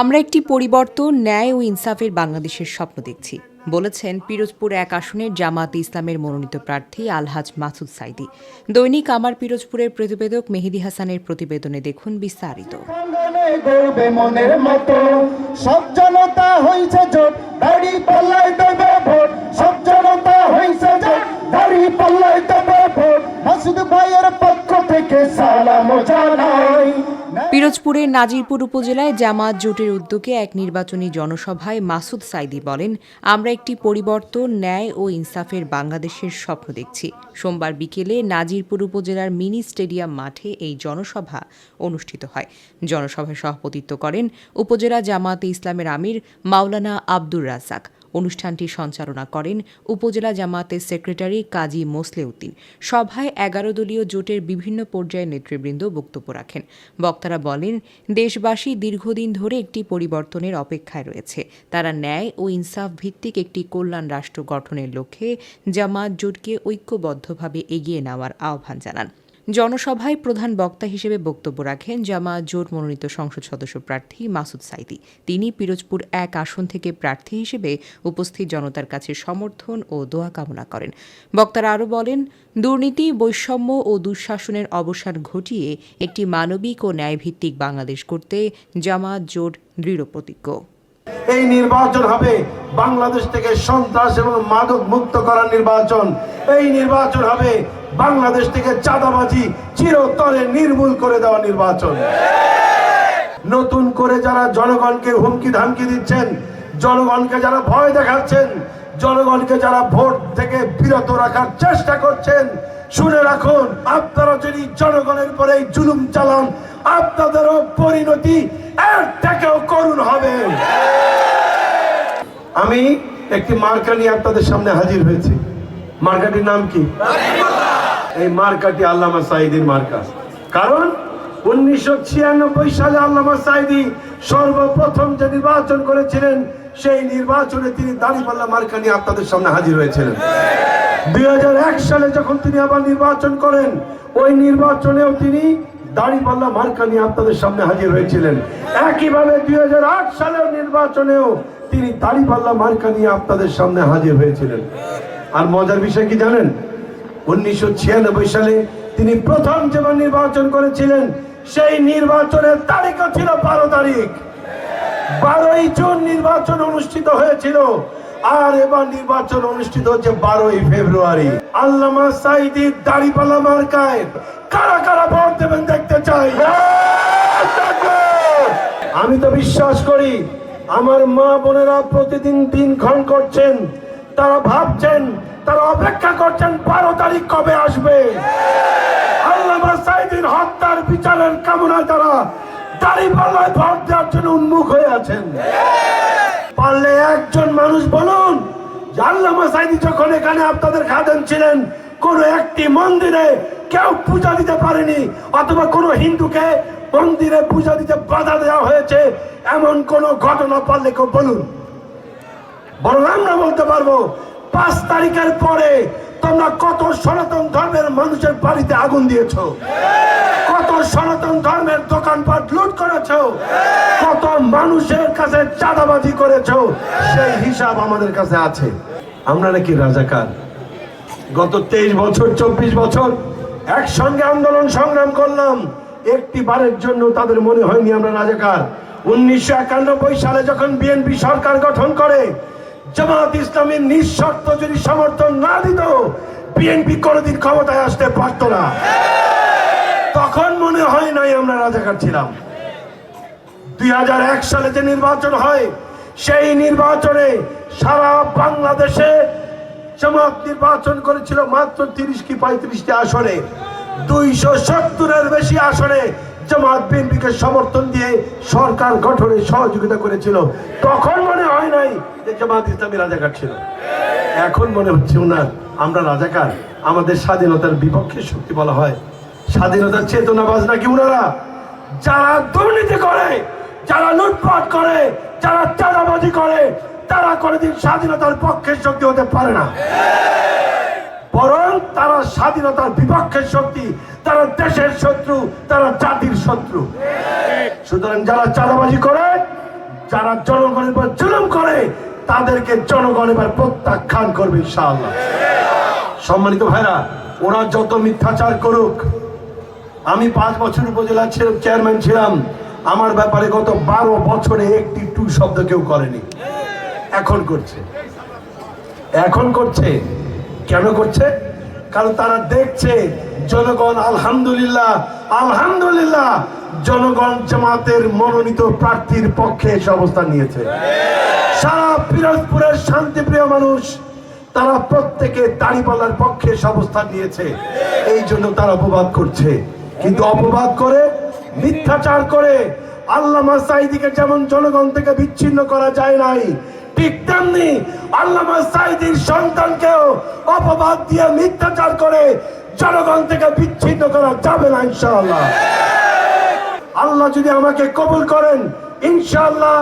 আমরা একটি পরিবর্তন, ন্যায় ও ইনসাফের বাংলাদেশের স্বপ্ন দেখছি, বলেছেন পিরোজপুর এক আসনের জামাত ইসলামের মনোনীত প্রার্থী আলহাজ মাসুদ সাইদি। দৈনিক আমার পিরোজপুরের প্রতিবেদক মেহেদি হাসানের প্রতিবেদনে দেখুন বিস্তারিত। পক্ষ থেকে সালাম জানাই। পিরোজপুরের নাজিরপুর উপজেলায় জামাত জোটের উদ্যোগে এক নির্বাচনী জনসভায় মাসুদ সাইদি বলেন, আমরা একটি পরিবর্তন, ন্যায় ও ইনসাফের বাংলাদেশের স্বপ্ন দেখছি। সোমবার বিকেলে নাজিরপুর উপজেলার মিনি স্টেডিয়াম মাঠে এই জনসভা অনুষ্ঠিত হয়। জনসভায় সভাপতিত্ব করেন উপজেলা জামাতে ইসলামের আমির মাওলানা আব্দুর রাজ্জাক। অনুষ্ঠানটি সঞ্চালনা করেন উপজেলা জামাতের সেক্রেটারি কাজী মোসলেউদ্দিন। সভায় এগারো দলীয় জোটের বিভিন্ন পর্যায়ের নেতৃবৃন্দ বক্তব্য রাখেন। বক্তারা বলেন, দেশবাসী দীর্ঘদিন ধরে একটি পরিবর্তনের অপেক্ষায় রয়েছে। তারা ন্যায় ও ইনসাফ ভিত্তিক একটি কল্যাণ রাষ্ট্র গঠনের লক্ষ্যে জামাত জোটকে ঐক্যবদ্ধভাবে এগিয়ে নেওয়ার আহ্বান জানান। জনসভায় প্রধান বক্তা হিসেবে বক্তব্য রাখেন জামাত জোট মনোনীত সংসদ সদস্য প্রার্থী মাসুদ সাইদি। তিনি পিরোজপুর এক আসন থেকে প্রার্থী হিসেবে উপস্থিত জনতার কাছে সমর্থন ও দোয়া কামনা করেন। বক্তারা আরও বলেন, দুর্নীতি, বৈষম্য ও দুঃশাসনের অবসান ঘটিয়ে একটি মানবিক ও ন্যায়ভিত্তিক বাংলাদেশ করতে জামাত জোট দৃঢ় প্রতিজ্ঞ। এই নির্বাচন হবে বাংলাদেশ থেকে সন্ত্রাস এবং মাদক মুক্ত করার নির্বাচন। এই নির্বাচন হবে বাংলাদেশ থেকে চাঁদাবাজি চিরতরে নির্মূল করে দেওয়া নির্বাচন। নতুন করে যারা জনগণকে হুমকি ধামকি দিচ্ছেন, জনগণকে যারা ভয় দেখাচ্ছেন, জনগণকে যারা ভোট থেকে বিরত রাখার চেষ্টা করছেন, শুনে রাখুন, আপনারা যদি জনগণের পরে জুলুম চালান, আপনাদেরও পরিণতি এর থেকেও করুণ হবে। আমি একটি মার্কা নিয়ে আপনাদের সামনে হাজির হয়েছি। মার্কাটির নাম কি? এই মার্কাটি আল্লামা সাইদির মার্কা। কারণ উনিশশো ছিয়ানব্বই সালে আল্লামা সাইদি সর্বপ্রথম যে নির্বাচন করেছিলেন, সেই নির্বাচনে তিনি দাঁড়িপাল্লা মার্কা নিয়ে আপনাদের সামনে হাজির হয়েছিলেন। দুই হাজার এক সালে যখন তিনি আবার নির্বাচন করেন, ওই নির্বাচনেও তিনি দাড়িপাল্লা মার্কা নিয়ে আপনাদের সামনে হাজির হয়েছিলেন। একইভাবে দুই হাজার আট সালের নির্বাচনেও তিনি দাড়িপাল্লা মার্কা নিয়ে আপনাদের সামনে হাজির হয়েছিলেন। আর মজার বিষয় কি জানেন? উনিশশো ছিয়ানব্বই সালে তিনি প্রথম যেমন নির্বাচন করেছিলেন, সেই নির্বাচনের তারিখও ছিল বারো তারিখ। বারোই জুন নির্বাচন অনুষ্ঠিত হয়েছিল, আর এবার নির্বাচন অনুষ্ঠিত হচ্ছে বারোই ফেব্রুয়ারি। আল্লামা সাইদি দাড়িপাল্লা মার্কায় কারা কারা ভোট দেবেন দেখতে চাই। আমি তো বিশ্বাস করি, আমার মা বোনেরা প্রতিদিন দিন ক্ষণ করছেন। তারা ভাবছেন, তারা অপেক্ষা করছেন বারো তারিখ কবে আসবে। আল্লামা সাইদির হত্যার বিচারের কামনায় তারা দাড়িপাল্লায় ভোট দেওয়ার জন্য উন্মুখ হয়ে আছেন। পারলে একজন মানুষ বলুন, যে আল্লামা যখন এখানে আপনাদের খাদেন ছিলেন, কোন একটি মন্দিরে কেউ পূজা দিতে পারেনি, অথবা কোনো হিন্দুকে মন্দিরে পূজা দিতে বাধা দেওয়া হয়েছে, এমন কোন ঘটনা পারলে কেউ বলুন। বরং আমরা বলতে পারব, পাঁচ তারিখের পরে তোমরা কত সনাতন ধর্মের মানুষের বাড়িতে আগুন দিয়েছ? কত সনাতন ধর্মের দোকানপাট লুট করেছ? কত মানুষের কাছে চাঁদাবাজি করেছ? সেই হিসাব আমাদের কাছে আছে। আমরা নাকি রাজাকার। গত তেইশ বছর, চব্বিশ বছর একসঙ্গে আন্দোলন সংগ্রাম করলাম। একটি বারের জন্য তাদের মনে হয়নি আমরা রাজাকার। উনিশশো একানব্বই সালে যখন বিএনপি সরকার গঠন করে জামাত ইসলামের নিঃশর্ত যদি সমর্থন না দিত বিএনপি কোনোদিন ক্ষমতায় আসতে পারত না। তখন মনে হয় নাই আমরা রাজাকার ছিলাম। দুই সালে যে নির্বাচন হয়, সেই নির্বাচনে সারা বাংলাদেশে জামাত নির্বাচন করেছিল মাত্র তিরিশ কি পঁয়ত্রিশটি আসনে। দুইশো সত্তরের বেশি আসনে জামাত বিএনপিকে সমর্থন দিয়ে সরকার গঠনে সহযোগিতা করেছিল। তখন নাই যে জামাত ইসলামী রাজাকার ছিল। এখন মনে হচ্ছে ওনার আমরা রাজাকার, আমাদের স্বাধীনতার বিপক্ষে শক্তি বলা হয়। স্বাধীনতার চেতনাবাজ নাকি ওনারা যারা দুর্নীতি করে, যারা লুটপাট করে, যারা চাঁদাবাজি করে, তারা কোনোদিন স্বাধীনতার পক্ষের শক্তি হতে পারে না। বরং তারা স্বাধীনতার বিপক্ষের শক্তি, তারা দেশের শত্রু, তারা জাতির শত্রু। সুতরাং যারা চাঁদাবাজি করে যারা জনগণের উপর জুলুম করে, তাদেরকে জনগণ এবার প্রত্যাখ্যান করবে, ইনশাআল্লাহ। সম্মানিত ভাইরা, ওরা যত মিথ্যাচার করুক, আমি পাঁচ বছর উপজেলা চেয়ারম্যান ছিলাম। আমার ব্যাপারে গত বারো বছরে একটি টু শব্দ কেউ করেনি। এখন করছে। এখন করছে? কেন করছে? কারণ তারা দেখছে জনগণ, আলহামদুলিল্লাহ আলহামদুলিল্লাহ, জনগণ জামাতের মনোনীত প্রার্থীর পক্ষে এসে অবস্থান নিয়েছে। সারা পিরোজপুরের শান্তিপ্রিয় মানুষ, তারা প্রত্যেকে দাড়িপাল্লার পক্ষে অবস্থান নিয়েছে। এই জন্য তারা অপবাদ করছে। কিন্তু অপবাদ করে, মিথ্যাচার করে, আল্লামা সাইদিকে যেমন জনগণ থেকে বিচ্ছিন্ন করা যায় নাই, ঠিক তেমনি আল্লামা সাইদির সন্তানকেও অপবাদ দিয়ে মিথ্যাচার করে জনগণ থেকে বিচ্ছিন্ন করা যাবে না, ইনশাআল্লাহ। আল্লাহ যদি আমাকে কবুল করেন, ইনশাআল্লাহ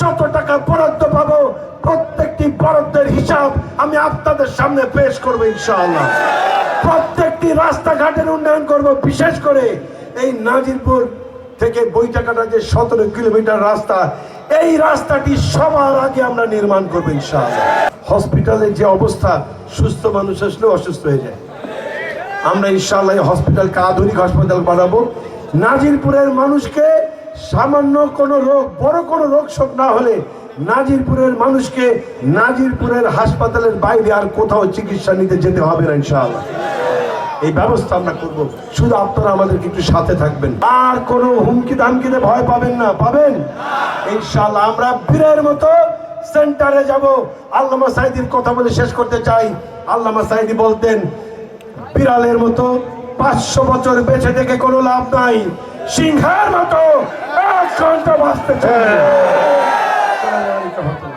যত টাকা বরাদ্দ পাবো, প্রত্যেকটি বরাদ্দের হিসাব আমি আপনাদের সামনে পেশ করব, ইনশাআল্লাহ। প্রত্যেকটি রাস্তাঘাটের উন্নয়ন করব, বিশেষ করে এই নাজিরপুর থেকে বইটাকাটা যে সতেরো কিলোমিটার রাস্তা, এই রাস্তাটি সবার আগে আমরা নির্মাণ করব, ইনশাআল্লাহ। হসপিটালের যে অবস্থা, সুস্থ মানুষ আসলে অসুস্থ হয়ে যায়। আমরা ইনশাআল্লাহ হসপিটালকে আধুনিক হাসপাতাল বানাবো। নাজিরপুরের মানুষকে সামান্য কোনো রোগ, বড় কোনো রোগ শোক না হলে নাজিরপুরের মানুষকে নাজিরপুরের হাসপাতালের বাইরে আর কোথাও চিকিৎসা নিতে যেতে হবে না ইনশাআল্লাহ। এই ব্যবস্থা আমরা করব। শুধু আপনারা আমাদেরকে একটু সাথে থাকবেন। আর কোনো হুমকি দামকিতে ভয় পাবেন না। পাবেন? ইনশাআল্লাহ আমরা বীরের মতো সেন্টারে যাব। আল্লামা সাইদির কথা বলে শেষ করতে চাই। আল্লামা সাইদি বলতেন বিড়ালের মতো পাঁচশো বছর বেঁচে থেকে কোনো লাভ নাই। সিংহের মতো এক ঘণ্টা বাঁচতে চাই।